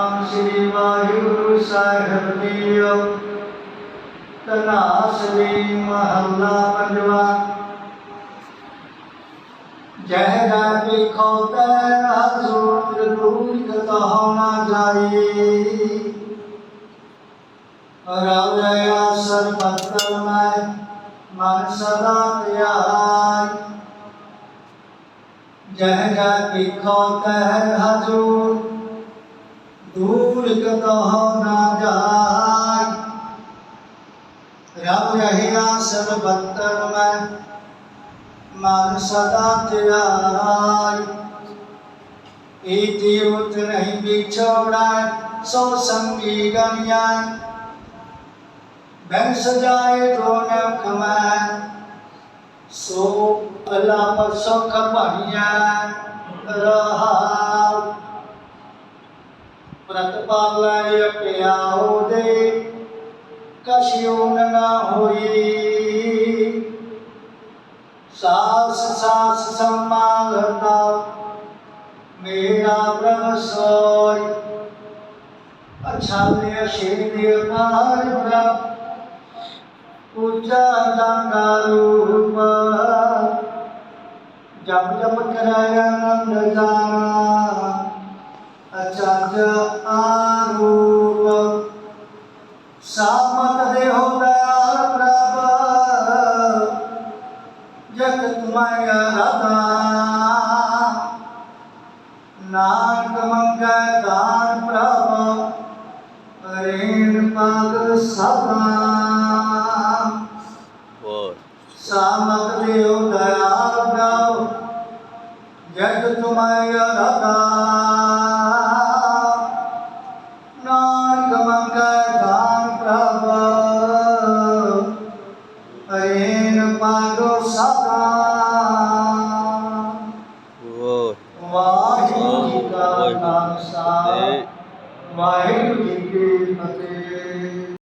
ਸ੍ਰੀ ਵਾਹਿਗੁਰੂ ਸਾਹਿਬ JIO ਤਨਾਸਰੀ ਮਹੱਲਾ ਪੰਜਵਾ ਜਹ ਜਾ ਵੇਖੋ ਤੈ ਹਜ਼ੂਰ ਦੂਰ ਕਤਹੁ ਨਾ ਜਾਈ ਰਵ ਰਿਆ ਸਰਬਤ ਮੈਂ ਮਨ ਸਦਾ ਧਿਆਈ ਜਹ ਜਾ ਵੇਖੋ ਤੈ ਹਜ਼ੂਰ ਦੂਰ ਕਤਹੁ ਨਾ ਜਾਈ। ਰਬ ਰਹਿਆ ਸਰਬਤਰ ਮੈਂ, ਮਨ ਸਦਾ ਧਿਆਈ ਈਤੀ ਉਤ ਨਹੀਂ ਵਿਛੋੜਾ, ਸੋ ਸੰਗੀ ਗਣਿਆ ਬੈਨ ਸਜਾਏ ਦੋਨ ਕਮੈ ਸੋ ਅਲਾ ਪਰ ਸੁਖ ਭਣਿਆ ਰਹਾ ਪ੍ਰਤਪਾਲੈ ਪਿਆਉ ਦੇ ਕਛਿਉ ਨਾ ਹੋਈ ਸਾਸ ਸਾਸ ਸੰਮਾਲਤਾ ਮੇਰਾ ਪ੍ਰਭ ਸੋਈ। ਅਛਾਲੇ ਸ਼ੇਦਿ ਨਾਰ ਪ੍ਰਭ, ਉੱਚਾ ਜਾਂਗਾ ਰੂਪ। ਜਪ ਜਪ ਕਰਾਇ ਆਨੰਦ ਜਾਣਾ ਸਦਾ ਹੋਰ। ਸਾਮਤ ਦੇ ਹੋ ਦਇਆਲ ਪ੍ਰਭ ਜਗਤ ਮਾਇਆ ਰਤਾ ਨਾਨਕ ਮੰਗੈ ਦਾਨ ਪ੍ਰਭ ਅਰੇਨ ਪਾਗੋ ਸਦਾ ਹੋਰ। ਵਾਹਿਗੁਰੂ ਜੀ ਕਾ ਖਾਲਸਾ ਵਾਹਿਗੁਰੂ ਜੀ ਕੀ ਫਤਿਹ।